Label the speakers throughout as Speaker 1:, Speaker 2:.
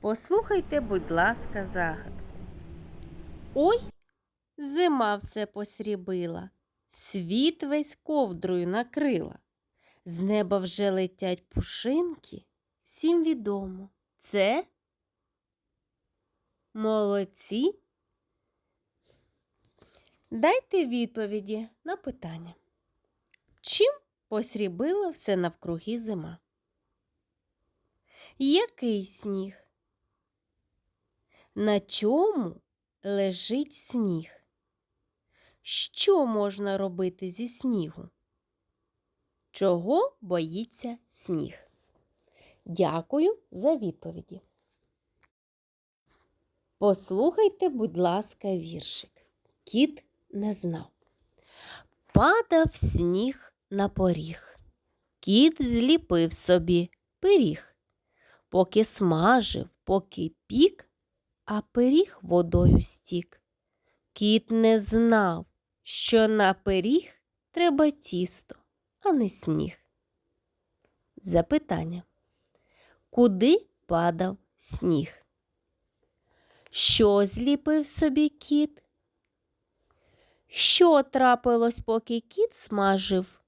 Speaker 1: Послухайте, будь ласка, загадку. Ой, зима все посрібила, світ весь ковдрою накрила. З неба вже летять пушинки, всім відомо. Це молодці. Дайте відповіді на питання. Чим посрібила все навкруги зима? Який сніг? На чому лежить сніг? Що можна робити зі снігу? Чого боїться сніг? Дякую за відповіді. Послухайте, будь ласка, віршик. Кіт не знав. Падав сніг на поріг. Кіт зліпив собі пиріг. Поки смажив, поки пік, а пиріг водою стік. Кіт не знав, що на пиріг треба тісто, а не сніг. Запитання. Куди падав сніг? Що зліпив собі кіт? Що трапилось, поки кіт смажив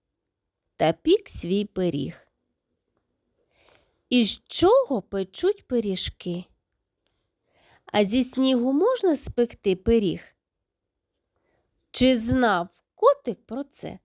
Speaker 1: та пік свій пиріг? Із чого печуть пиріжки? А зі снігу можна спекти пиріг? Чи знав котик про це?